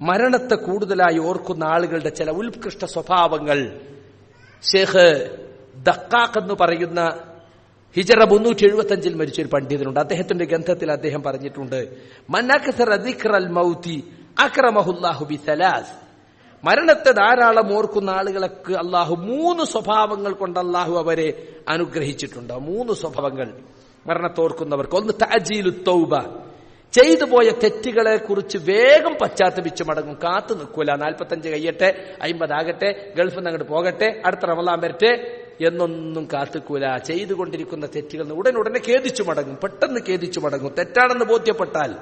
മരണത്തെ കൂടുതലായി ഓർക്കുന്ന ആളുകളുടെ ചില ഉത്കൃഷ്ട സ്വഭാവങ്ങൾ. ഷേഖ് ദക്കാഖ് എന്ന് പറയുന്ന ഹിജറ മുന്നൂറ്റി എഴുപത്തി അഞ്ചിൽ മരിച്ച ഒരു പണ്ഡിതനുണ്ട്. അദ്ദേഹത്തിന്റെ ഗ്രന്ഥത്തിൽ അദ്ദേഹം പറഞ്ഞിട്ടുണ്ട് മരണത്തെ ധാരാളം ഓർക്കുന്ന ആളുകളൊക്കെ അള്ളാഹു മൂന്ന് സ്വഭാവങ്ങൾ കൊണ്ട് അള്ളാഹു അവരെ അനുഗ്രഹിച്ചിട്ടുണ്ട്. മൂന്ന് സ്വഭാവങ്ങൾ മരണത്തോർക്കുന്നവർക്ക് ഒന്ന് തജീലു തൗബ ചെയ്തു പോയ തെറ്റുകളെ കുറിച്ച് വേഗം പശ്ചാത്തപിച്ച് മടങ്ങും. കാത്തു നിൽക്കൂല. നാൽപ്പത്തഞ്ച് കയ്യട്ടെ അമ്പതാകട്ടെ ഗൾഫിൽ നിന്ന് അങ്ങോട്ട് പോകട്ടെ അടുത്ത റമലാൻ വരട്ടെ എന്നൊന്നും കാത്തുക്കൂല. ചെയ്തുകൊണ്ടിരിക്കുന്ന തെറ്റുകൾ ഉടൻ ഉടനെ ഖേദിച്ചു മടങ്ങും. പെട്ടെന്ന് ഖേദിച്ചു മടങ്ങും. തെറ്റാണെന്ന് ബോധ്യപ്പെട്ടാൽ.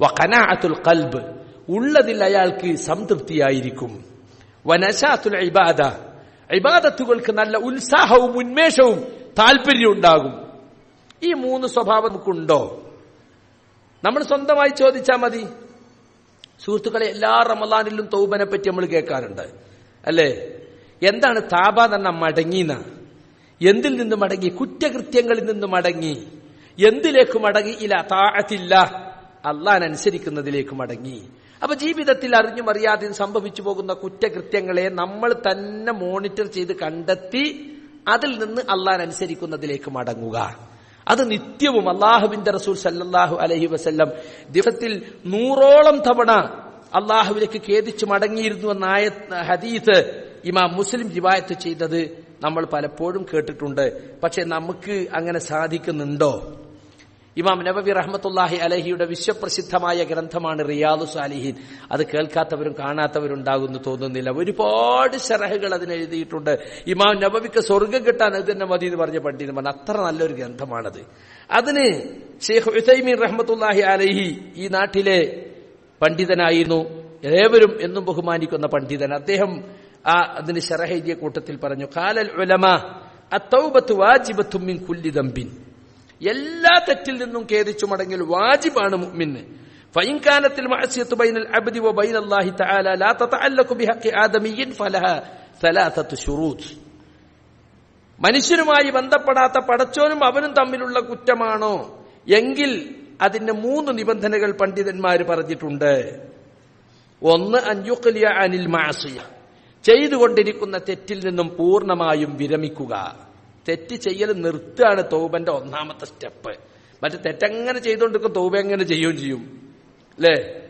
വഖനാഅത്തുൽ കൽബ് ഉള്ളതിൽ അയാൾക്ക് സംതൃപ്തിയായിരിക്കും. വനശാത്തുൽ ഇബാദ. ഇബാദത്തുകൾക്ക് നല്ല ഉത്സാഹവും ഉന്മേഷവും താല്പര്യവും ഉണ്ടാകും ഈ മൂന്ന് സ്വഭാവം നമുക്കുണ്ടോ നമ്മൾ സ്വന്തമായി ചോദിച്ചാൽ മതി. സുഹൃത്തുക്കളെ എല്ലാ റമലാനിലും തൗബനെ പറ്റി നമ്മൾ കേൾക്കാറുണ്ട്. അല്ലേ? എന്താണ് താപ എന്ന മടങ്ങിന എന്തിൽ നിന്ന് മടങ്ങി? കുറ്റകൃത്യങ്ങളിൽ നിന്ന് മടങ്ങി. എന്തിലേക്ക് മടങ്ങി? ഇല്ല താഴത്തില്ല അള്ളാൻ അനുസരിക്കുന്നതിലേക്ക് മടങ്ങി. അപ്പൊ ജീവിതത്തിൽ അറിഞ്ഞും അറിയാതെ സംഭവിച്ചു പോകുന്ന കുറ്റകൃത്യങ്ങളെ നമ്മൾ തന്നെ മോണിറ്റർ ചെയ്ത് കണ്ടെത്തി അതിൽ നിന്ന് അള്ളാൻ അനുസരിക്കുന്നതിലേക്ക് മടങ്ങുക. അത് നിത്യവും അള്ളാഹുവിന്റെ റസൂൽ സല്ലാഹു അലഹി വസ്ല്ലം ദിവസത്തിൽ നൂറോളം തവണ അള്ളാഹുവിലേക്ക് ഖേദിച്ചു മടങ്ങിയിരുന്നു എന്ന ഹദീത്ത് ഇമാം മുസ്ലിം ജിവായത്ത് ചെയ്തത് നമ്മൾ പലപ്പോഴും കേട്ടിട്ടുണ്ട്. പക്ഷെ നമുക്ക് അങ്ങനെ സാധിക്കുന്നുണ്ടോ? ഇമാം നബബി റഹ്മത്തുല്ലാഹി അലഹിയുടെ വിശ്വപ്രസിദ്ധമായ ഗ്രന്ഥമാണ് റിയാദു സാലിഹിൻ. അത് കേൾക്കാത്തവരും കാണാത്തവരും ഉണ്ടാകുന്നു തോന്നുന്നില്ല. ഒരുപാട് ശരഹകൾ അതിന് എഴുതിയിട്ടുണ്ട്. ഇമാം നബബിക്ക് സ്വർഗം കിട്ടാൻ അത് തന്നെ മതി എന്ന് പറഞ്ഞ പണ്ഡിതന്മാർ അത്ര നല്ലൊരു ഗ്രന്ഥമാണത്. അതിന് ഷെയ്ഖ് ഉസൈമീൻ റഹ്മത്തുല്ലാഹി അലഹി ഈ നാട്ടിലെ പണ്ഡിതനായിരുന്നു. ഏവരും എന്നും ബഹുമാനിക്കുന്ന പണ്ഡിതൻ. അദ്ദേഹം ആ അതിന് ശരഹെഴുതിയ കൂട്ടത്തിൽ പറഞ്ഞു കാലൽ ഉലമ അത്തൗബത്ത് വാജിബത്തും മിൻ കുല്ലി എല്ലാ തെറ്റിൽ നിന്നും ഖേദിച്ചു മടങ്ങിൽ വാജിബാണ് മുഅ്മിന് فإن كانت المعصية بين العبد وبين الله تعالى لا تتعلق بحق آدمي فلها ثلاثة شروط മനുഷ്യനുമായി ബന്ധപ്പെടാത്ത പടച്ചോനും അവനും തമ്മിലുള്ള കുറ്റമാണോ എങ്കിൽ അതിന്റെ മൂന്ന് നിബന്ധനകൾ പണ്ഡിതന്മാർ പറഞ്ഞിട്ടുണ്ട് ഒന്ന് അഞ്ജുക്കലിയ അനിൽ മാസിയ ചെയ്തുകൊണ്ടിരിക്കുന്ന തെറ്റിൽ നിന്നും പൂർണ്ണമായും വിരമിക്കുക തെറ്റ് ചെയ്യൽ നിർത്തുകയാണ് തോബന്റെ ഒന്നാമത്തെ സ്റ്റെപ്പ്. മറ്റു തെറ്റെങ്ങനെ ചെയ്തുകൊണ്ടിരിക്കും തോബ എങ്ങനെ ചെയ്യുകയും ചെയ്യും. അല്ലേ?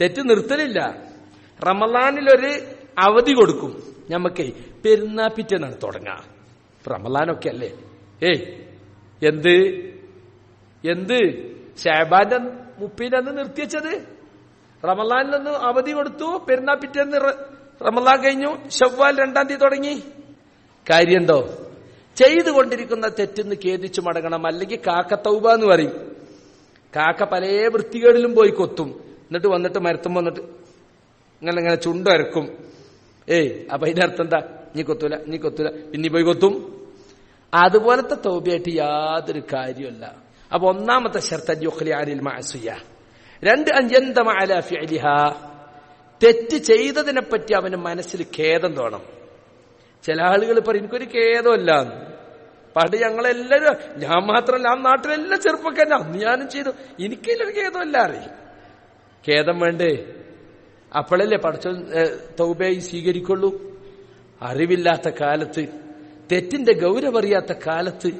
തെറ്റ് നിർത്തലില്ല. റമലാനിലൊരു അവധി കൊടുക്കും. ഞമ്മക്കേ പെരുന്നാപ്പിറ്റെന്നാണ് തുടങ്ങുക റമലാനൊക്കെ അല്ലേ ഏയ് എന്ത്? എന്ത്? ഷാബാന്റെ മുപ്പീനന്ന് നിർത്തിവെച്ചത്? റമലാനിലൊന്ന് അവധി കൊടുത്തു പെരുന്നാപ്പിറ്റെന്ന് റമലാൻ കഴിഞ്ഞു ഷവ്വാൽ രണ്ടാം തീയതി തുടങ്ങി. കാര്യണ്ടോ? ചെയ്തുകൊണ്ടിരിക്കുന്ന തെറ്റിന്ന് ഖേദിച്ചു മടങ്ങണം. അല്ലെങ്കിൽ കാക്ക തൗബ എന്ന് പറയും. കാക്ക പല വൃത്തികേടിലും പോയി കൊത്തും. എന്നിട്ട് വന്നിട്ട് മരത്തും വന്നിട്ട് ഇങ്ങനെ ഇങ്ങനെ ചുണ്ടരക്കും ഏയ് അപ്പൊ അതിന്റെ അർത്ഥം എന്താ? നീ കൊത്തൂല നീ കൊത്തൂല. പിന്നെ പോയി കൊത്തും. അതുപോലത്തെ തൗബയായിട്ട് യാതൊരു കാര്യമല്ല അപ്പൊ ഒന്നാമത്തെ ഷർത്തൽ മാസുയ രണ്ട് അഞ്ചന്തമാലിഹ തെറ്റ് ചെയ്തതിനെപ്പറ്റി അവന് മനസ്സിൽ ഖേദം തോണം ചില ആളുകൾ പറയും എനിക്കൊരു ഖേദമല്ല. പണ്ട് ഞങ്ങളെല്ലാരും ഞാൻ മാത്രമല്ല ആ നാട്ടിലെല്ലാം ചെറുപ്പക്കാരൻ അന്ന് ഞാനും ചെയ്തു. എനിക്കില്ലൊരു ഖേദമല്ല അറിയും ഖേദം വേണ്ടേ? അപ്പോഴല്ലേ പഠിച്ച തൗബയായി സ്വീകരിക്കുള്ളൂ? അറിവില്ലാത്ത കാലത്ത് തെറ്റിന്റെ ഗൗരവറിയാത്ത കാലത്ത്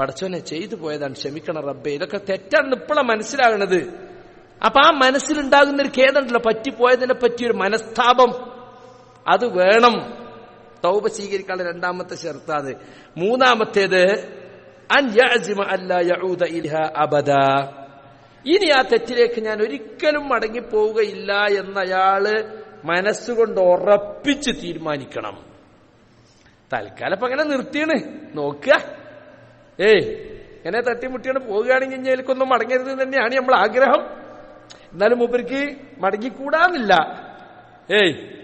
പടച്ചോനെ ചെയ്തു പോയതാണ് ക്ഷമിക്കണം റബ്ബെ. ഇതൊക്കെ തെറ്റാണ് ഇപ്പോഴാണ് മനസ്സിലാകണത്. അപ്പൊ ആ മനസ്സിലുണ്ടാകുന്ന ഒരു ഖേദമുണ്ടല്ലോ പറ്റിപ്പോയതിനെ പറ്റിയൊരു മനസ്താപം. അത് വേണം. തൗബ സ്വീകരിക്കാനുള്ള രണ്ടാമത്തെ ഷർത്താത്. മൂന്നാമത്തേത് അബദ. ഇനി ആ തെറ്റിലേക്ക് ഞാൻ ഒരിക്കലും മടങ്ങിപ്പോവുകയില്ല എന്നയാൾ മനസ്സുകൊണ്ട് ഉറപ്പിച്ച് തീരുമാനിക്കണം. തൽക്കാലം അപ്പൊ അങ്ങനെ നിർത്തിയാണ്. നോക്കുക. ഏയ് ഇങ്ങനെ തട്ടിമുട്ടിയാണ് പോവുകയാണെങ്കിൽ ഇഞ്ഞേൽക്കൊന്നും മടങ്ങരുത് തന്നെയാണ് നമ്മൾ ആഗ്രഹം. എന്നാലും മൂപ്പർക്ക് മടങ്ങിക്കൂടാന്നില്ല. ഏയ്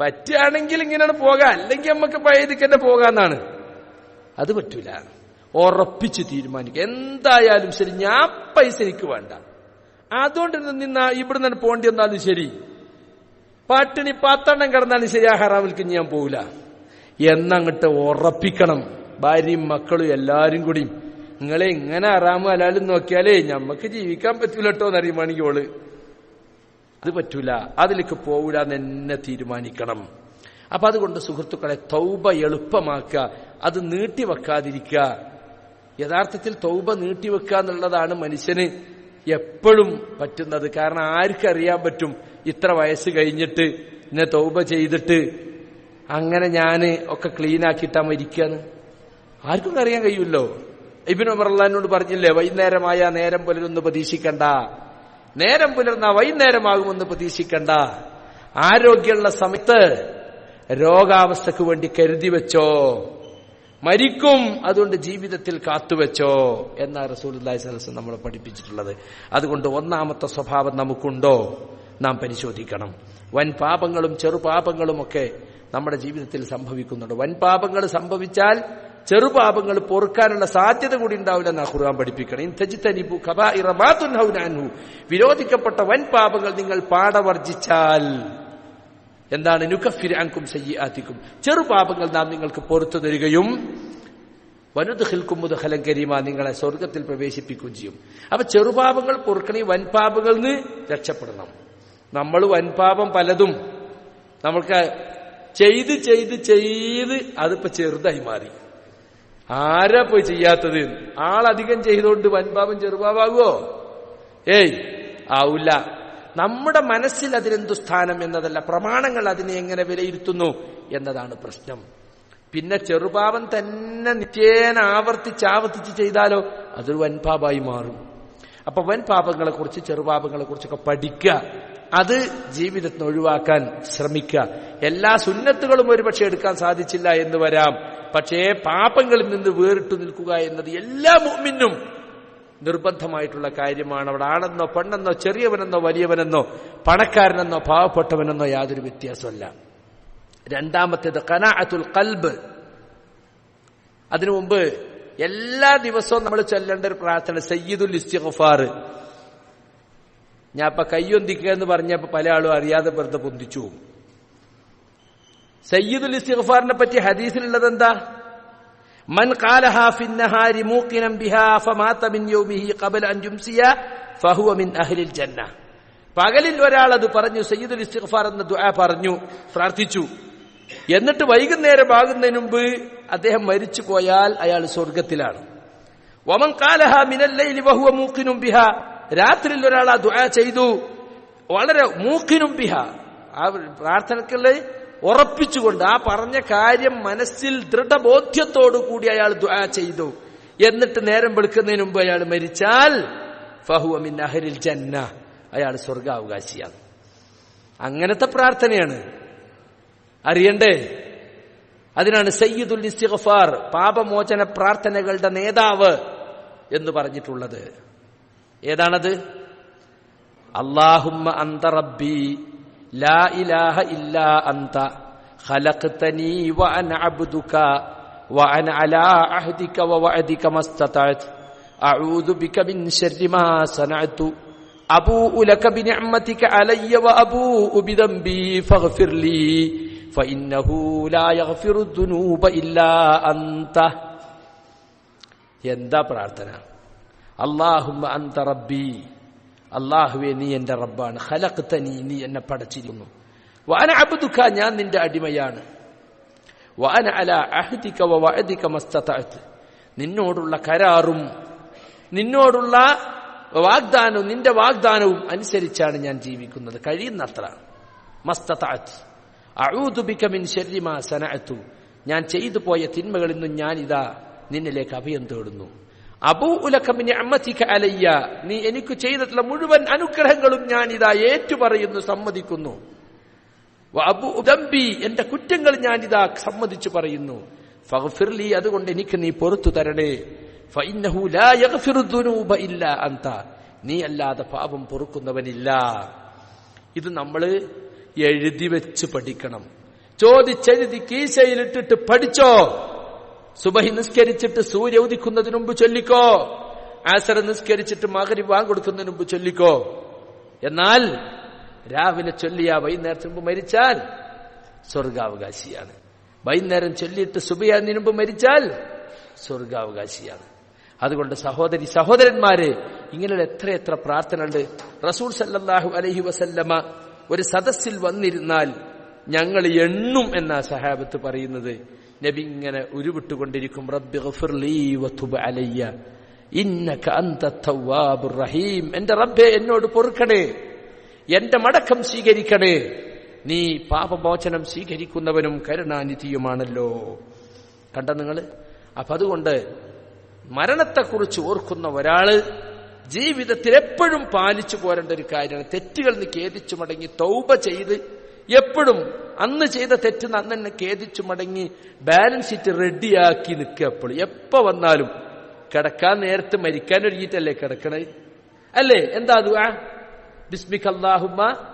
പറ്റുകയാണെങ്കിൽ ഇങ്ങനെയാണ് പോകാം. അല്ലെങ്കിൽ നമുക്ക് പഴയതിക്ക് തന്നെ പോകാന്നാണ്. അത് പറ്റൂല. ഉറപ്പിച്ച് തീരുമാനിക്കുക. എന്തായാലും ശരി ഞാൻ പൈസ എനിക്ക് വേണ്ട. അതുകൊണ്ട് നിന്ന ഇവിടെ നിന്ന് പോണ്ടി വന്നാലും ശരി. പട്ടിണി പത്തെണ്ണം കിടന്നാലും ശരി ആ ഹറാമിൽക്ക് ഞാൻ പോകില്ല എന്നങ്ങട്ട് ഉറപ്പിക്കണം. ഭാര്യയും മക്കളും എല്ലാരും കൂടി. നിങ്ങളെ ഇങ്ങനെ ഹറാമും അലാലും നോക്കിയാലേ ഞമ്മക്ക് ജീവിക്കാൻ പറ്റൂലട്ടോ എന്നറിയുമാണെങ്കിൽ ഓൾ. അത് പറ്റൂല. അതിലേക്ക് പോവില്ല എന്ന് തീരുമാനിക്കണം. അപ്പൊ അതുകൊണ്ട് സുഹൃത്തുക്കളെ തൗബ എളുപ്പമാക്കുക. അത് നീട്ടിവെക്കാതിരിക്കുക യഥാർത്ഥത്തിൽ തൗബ നീട്ടിവെക്കുക എന്നുള്ളതാണ് മനുഷ്യന് എപ്പോഴും പറ്റുന്നത്. കാരണം ആർക്കറിയാൻ പറ്റും? ഇത്ര വയസ്സ് കഴിഞ്ഞിട്ട് എന്നെ തൗബ ചെയ്തിട്ട് അങ്ങനെ ഞാൻ ഒക്കെ ക്ലീനാക്കിയിട്ടാ മരിക്കാന്ന്. ആർക്കും അറിയാൻ കഴിയുമല്ലോ ഇബിൻ ഉമർലാനോട് പറഞ്ഞില്ലേ വൈകുന്നേരമായ നേരം പുലരൊന്ന് പ്രതീക്ഷിക്കണ്ട. നേരം പുലർന്ന വൈകുന്നേരമാകുമെന്ന് പ്രതീക്ഷിക്കണ്ട. ആരോഗ്യമുള്ള സമയത്ത് രോഗാവസ്ഥക്ക് വേണ്ടി കരുതി വെച്ചോ. മരിക്കും അതുകൊണ്ട് ജീവിതത്തിൽ കാത്തുവെച്ചോ എന്ന റസൂൽ സലസ് നമ്മളെ പഠിപ്പിച്ചിട്ടുള്ളത്. അതുകൊണ്ട് ഒന്നാമത്തെ സ്വഭാവം നമുക്കുണ്ടോ? നാം പരിശോധിക്കണം. വൻ പാപങ്ങളും ചെറുപാപങ്ങളും ഒക്കെ നമ്മുടെ ജീവിതത്തിൽ സംഭവിക്കുന്നുണ്ട്. വൻ പാപങ്ങൾ സംഭവിച്ചാൽ ചെറുപാപങ്ങൾ പൊറുക്കാനുള്ള സാധ്യത കൂടി ഉണ്ടാവില്ല എന്നാ ഖുർആൻ പഠിപ്പിക്കണം. വിരോധിക്കപ്പെട്ട വൻ പാപങ്ങൾ നിങ്ങൾ പാടവർജിച്ചാൽ എന്താണ്? നുഖഫിരാങ്കും സയ്യാത്തിക്കും ചെറുപാപങ്ങൾ നാം നിങ്ങൾക്ക് പൊറത്തു തരികയും വനുദ്ഹിൽക്കും മുതഹലം കരീമ നിങ്ങളെ സ്വർഗത്തിൽ പ്രവേശിപ്പിക്കുകയും ചെയ്യും. അപ്പൊ ചെറുപാപങ്ങൾ പൊറുക്കണി വൻപാപങ്ങളിൽ നിന്ന് രക്ഷപ്പെടണം. നമ്മൾ വൻപാപം പലതും നമ്മൾക്ക് ചെയ്ത് ചെയ്ത് ചെയ്ത് അതിപ്പോ ചെറുതായി മാറി. ആരാ പോയി ചെയ്യാത്തത്? ആളധികം ചെയ്തോണ്ട് വൻപാപം ചെറുപാവാകുവോ ഏയ് ആവൂല. നമ്മുടെ മനസ്സിൽ അതിനെന്തു സ്ഥാനം എന്നതല്ല പ്രമാണങ്ങൾ അതിനെ എങ്ങനെ വിലയിരുത്തുന്നു എന്നതാണ് പ്രശ്നം. പിന്നെ ചെറുപാപം തന്നെ നിത്യേന ആവർത്തിച്ച് ആവർത്തിച്ച് ചെയ്താലോ അതൊരു വൻപാപായി മാറും. അപ്പൊ വൻപാപങ്ങളെ കുറിച്ച് ചെറുപാപങ്ങളെ കുറിച്ചൊക്കെ പഠിക്കുക അത് ജീവിതത്തിൽ ഒഴിവാക്കാൻ ശ്രമിക്കുക. എല്ലാ സുന്നത്തുകളും ഒരുപക്ഷെ എടുക്കാൻ സാധിച്ചില്ല എന്ന് വരാം. പക്ഷേ പാപങ്ങളിൽ നിന്ന് വേറിട്ടു നിൽക്കുക എന്നത് എല്ലാ മുമ്മിനും നിർബന്ധമായിട്ടുള്ള കാര്യമാണ്. അവിടെ ആണെന്നോ പെണ്ണെന്നോ ചെറിയവനെന്നോ വലിയവനെന്നോ പണക്കാരനെന്നോ പാവപ്പെട്ടവനെന്നോ യാതൊരു വ്യത്യാസമല്ല രണ്ടാമത്തേത് കനാഅത്തുൽ കൽബ് അതിനു മുമ്പ് എല്ലാ ദിവസവും നമ്മൾ ചൊല്ലേണ്ട ഒരു പ്രാർത്ഥന സയ്യിദുൽ ഇസ്തിഗ്ഫാർ. ഞാൻ അപ്പൊ കയ്യൊന്തിക്കുക എന്ന് പറഞ്ഞപ്പോ പല ആളും അറിയാതെ വെറുതെ പൊന്തിച്ചു സയ്യിദുൽ ഇസ്തിഗ്ഫാറിനെ പറ്റി ഹദീസിലുള്ളത് എന്താ മൻ കാലഹ ഫിന്നഹാരി മൂക്കിനം ബിഹാ ഫമാത മിൻ യൗമിഹി അൻ ജുംസിയ ഫഹുവ മിൻ അഹ്ലിൽ ജന്ന. പകലിൽ ഒരാൾ അത് പറഞ്ഞു സയ്യിദുൽ ഇസ്തിഗ്ഫാർ എന്ന ദുആ പറഞ്ഞു പ്രാർത്ഥിച്ചു. എന്നിട്ട് വൈകുന്നേരം ആകുന്നതിന് മുമ്പ് അദ്ദേഹം മരിച്ചു പോയാൽ അയാൾ സ്വർഗത്തിലാണ് വമൻ കാലഹ മിനല്ലൈലി വഹുവ മൂക്കിനും ബിഹാ രാത്രിയിൽ ഒരാൾ ആ ദുആ ചെയ്തു. വളരെ മൂക്കിനും ബിഹ ആ പ്രാർത്ഥനക്കുള്ള ഉറപ്പിച്ചുകൊണ്ട് ആ പറഞ്ഞ കാര്യം മനസ്സിൽ ദൃഢബോധ്യത്തോടു കൂടി അയാൾ ദുആ ചെയ്തു. എന്നിട്ട് നേരം വെളുക്കുന്നതിന് മുമ്പ് അയാൾ മരിച്ചാൽ ഫഹുവ മിൻ അഹരിൽ ജന്ന. അയാൾ സ്വർഗാവകാശിയാണ്. അങ്ങനത്തെ പ്രാർത്ഥനയാണ്. അറിയണ്ടേ? അതിനാണ് സയ്യിദുൽ ഇസ്തിഗ്ഫാർ പാപമോചന പ്രാർത്ഥനകളുടെ നേതാവ് എന്ന് പറഞ്ഞിട്ടുള്ളത്. ഏതാണത്? അള്ളാഹുമ്മ അന്ത റബ്ബി ലാ ഇലാഹ ഇല്ലാ അന്ത ഖലഖ്തനി വഅന അബ്ദുക അന അലാ അഹ്ദിക വവഅദിക മസ്തതഅത് അഊദു ബിക മിൻ ശർരി മാ സനഅതു അബൂഉ ലക ബിനിഅമതിക അലയ്യ വഅബൂഉ ബിദംബി ഫഗ്ഫിർ ലീ فإنه ലാ യഗ്ഫിറു الذنوب إلا أنت എന്താ പ്രാർത്ഥന? അല്ലാഹുമ്മ അന്ത റബ്ബി. അള്ളാഹുവെ നീ എന്റെ റബ്ബാണ്. ഖലഖ്തനി നീ എന്നെ പടച്ചിരിക്കുന്നു. വാന അബുദുഖ ഞാൻ നിന്റെ അടിമയാണ്. വാന അല അഹ്ദിക വഅദിക മസ്തതഅത്. നിന്നോടുള്ള കരാറും നിന്നോടുള്ള വാഗ്ദാനവും നിന്റെ വാഗ്ദാനവും അനുസരിച്ചാണ് ഞാൻ ജീവിക്കുന്നത്. കഴിയുന്നത്ര. മസ്തത്ത് അഊദു ബിക മിൻ ശർരി മാ സനഅതു. ഞാൻ ചെയ്തു പോയ തിന്മകളിൽ നിന്നും ഞാൻ ഇതാ നിന്നിലേക്ക് അഭയം തേടുന്നു. അലയ്യ നീ എനിക്ക് ചെയ്തിട്ടുള്ള മുഴുവൻ അനുഗ്രഹങ്ങളും ഞാൻ ഇതാ ഏറ്റുപറയുന്നു സമ്മതിക്കുന്നു. അബു ഉദംബി എന്റെ കുറ്റങ്ങൾ ഞാൻ ഇതാ സമ്മതിച്ചു പറയുന്നു. ഫഗ്ഫിർലി അതുകൊണ്ട് എനിക്ക് നീ പൊറത്തു തരണേ. ഇല്ലാ അന്ത. നീ അല്ലാതെ പാപം പൊറുക്കുന്നവനില്ല. ഇത് നമ്മൾ എഴുതി വെച്ച് പഠിക്കണം. ചോദിച്ചെഴുതി കീശയിലിട്ടിട്ട് പഠിച്ചോ? സുബഹി നിസ്കരിച്ചിട്ട് സൂര്യ ഉദിക്കുന്നതിന് മുമ്പ് ചൊല്ലിക്കോ? ആസർ നിസ്കരിച്ചിട്ട് മകരി വാങ്ങൊടുക്കുന്നതിന് മുമ്പ് ചൊല്ലിക്കോ? എന്നാൽ രാവിലെ ചൊല്ലിയ വൈകുന്നേരത്തിന് മുമ്പ് മരിച്ചാൽ സ്വർഗാവകാശിയാണ്. വൈകുന്നേരം ചൊല്ലിയിട്ട് സുബിയാതിന് മുമ്പ് മരിച്ചാൽ സ്വർഗാവകാശിയാണ്. അതുകൊണ്ട് സഹോദരി സഹോദരന്മാരെ ഇങ്ങനെയുള്ള എത്ര എത്ര പ്രാർത്ഥനയുണ്ട് റസൂൽ സല്ലാഹു അലഹി വസല്ലമ ഒരു സദസ്സിൽ വന്നിരുന്നാൽ ഞങ്ങൾ എണ്ണും എന്നാ സഹാബത്ത് പറയുന്നത്. നബി ഇങ്ങനെ ഉരുവിട്ടുകൊണ്ടിരിക്കും. റബ്ബി ഗഫിർലീ അലയ്യ. ഇന്നക അന്ത റഹീം. എന്റെ റബ്ബെ എന്നോട് പൊറുക്കണേ. എന്റെ മടക്കം സ്വീകരിക്കണേ. നീ പാപമോചനം സ്വീകരിക്കുന്നവനും കരുണാനിധിയുമാണല്ലോ. കണ്ട നിങ്ങൾ അപ്പൊ അതുകൊണ്ട് മരണത്തെക്കുറിച്ച് ഓർക്കുന്ന ഒരാൾ ജീവിതത്തിൽ എപ്പോഴും പാലിച്ചു പോരേണ്ട ഒരു കാര്യമാണ്. തെറ്റുകൾ നീ ഖേദിച്ചു മടങ്ങി തൗപ ചെയ്ത് എപ്പോഴും അന്ന് ചെയ്ത തെറ്റ് അന്ന് തന്നെ ഖേദിച്ചു മടങ്ങി ബാലൻസ് ഷീറ്റ് റെഡിയാക്കി നിൽക്കുക എപ്പോഴും. എപ്പോ വന്നാലും കിടക്കാൻ നേരത്തെ മരിക്കാൻ ഒരുങ്ങിയിട്ടല്ലേ കിടക്കണേ? അല്ലേ? എന്താ അത് ബിസ്മിക് അല്ലാഹുമ്മ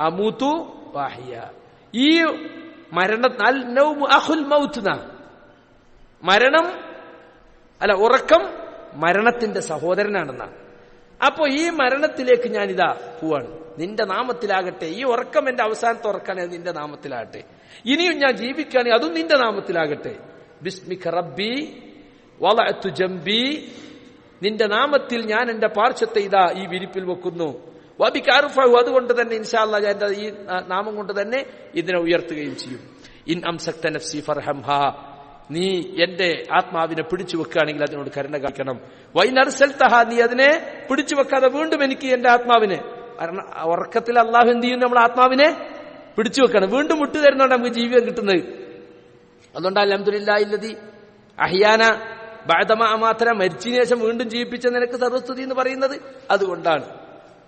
അമൂതു വാഹിയ. ഈ മരണ അൽ നൗമു അഹുൽ മൗത്ന മരണം അല്ല ഉറക്കം മരണത്തിന്റെ സഹോദരനാണെന്നാണ്. അപ്പോ ഈ മരണത്തിലേക്ക് ഞാൻ ഇതാ പോവാണ്. നിന്റെ നാമത്തിലാകട്ടെ ഈ ഉറക്കം എന്റെ അവസാനത്തെ ഉറക്കാണ് നിന്റെ നാമത്തിലാകട്ടെ. ഇനിയും ഞാൻ ജീവിക്കുകയാണെങ്കിൽ അതും നിന്റെ നാമത്തിലാകട്ടെ. ബിസ്മിക റബ്ബി വളഅത്തു ജംബി. നിന്റെ നാമത്തിൽ ഞാൻ എന്റെ പാർശ്വത്തെ ഇതാ ഈ വിരിപ്പിൽ വെക്കുന്നു. വബിക്ക് അറുഫഹു അതുകൊണ്ട് തന്നെ ഇൻഷാല്ല ഞാൻ ഈ നാമം കൊണ്ട് തന്നെ ഇതിനെ ഉയർത്തുകയും ചെയ്യും. ഇൻ അംസക്ത നഫ്സി ഫർഹംഹ. നീ എന്റെ ആത്മാവിനെ പിടിച്ചു വെക്കുകയാണെങ്കിൽ അതിനോട് കരുണ കാണിക്കണം. വൈനർസൽത്തഹ നീ അതിനെ പിടിച്ചു വെക്കാതെ വീണ്ടും എനിക്ക് എന്റെ ആത്മാവിനെ. കാരണം ഉറക്കത്തിൽ അള്ളാഹു എന്ത് ചെയ്യുന്നു? നമ്മൾ ആത്മാവിനെ പിടിച്ചു വെക്കണം. വീണ്ടും വിട്ടു തരുന്നോണ്ട് നമുക്ക് ജീവിതം കിട്ടുന്നത്. അതുകൊണ്ട് അലഹദില്ലാതി അഹിയാന ബാധമ മരിച്ചതിന് ശേഷം വീണ്ടും ജീവിപ്പിച്ച നിനക്ക് സർവസ്തുതി എന്ന് പറയുന്നത് അതുകൊണ്ടാണ്.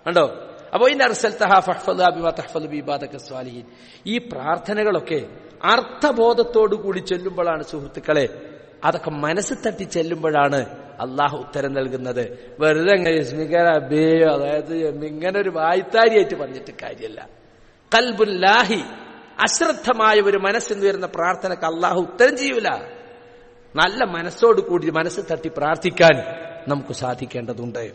കണ്ടോ? അപ്പോ ഇന്ന അർസൽത്തഹ ഫഹ്ഫദ് അബിമ തഹ്ഫദ് ബിബാദക സ്വാലിഹീൻ. ഈ പ്രാർത്ഥനകളൊക്കെ അർത്ഥബോധത്തോടു കൂടി ചെല്ലുമ്പോഴാണ് സുഹൃത്തുക്കളെ അതൊക്കെ മനസ്സ് തട്ടി ചെല്ലുമ്പോഴാണ് അള്ളാഹു ഉത്തരം നൽകുന്നത്. വെറുതെ അബേയോ അതായത് ഇങ്ങനെ ഒരു വായ്ത്താരിയായിട്ട് പറഞ്ഞിട്ട് കാര്യമല്ല കൽബുല്ലാഹി അശ്രദ്ധമായ ഒരു മനസ്സിൽ വരുന്ന പ്രാർത്ഥനക്ക് അള്ളാഹു ഉത്തരം ചെയ്യൂല. നല്ല മനസ്സോട് കൂടി മനസ്സ് തട്ടി പ്രാർത്ഥിക്കാൻ നമുക്ക് സാധിക്കേണ്ടതുണ്ട്.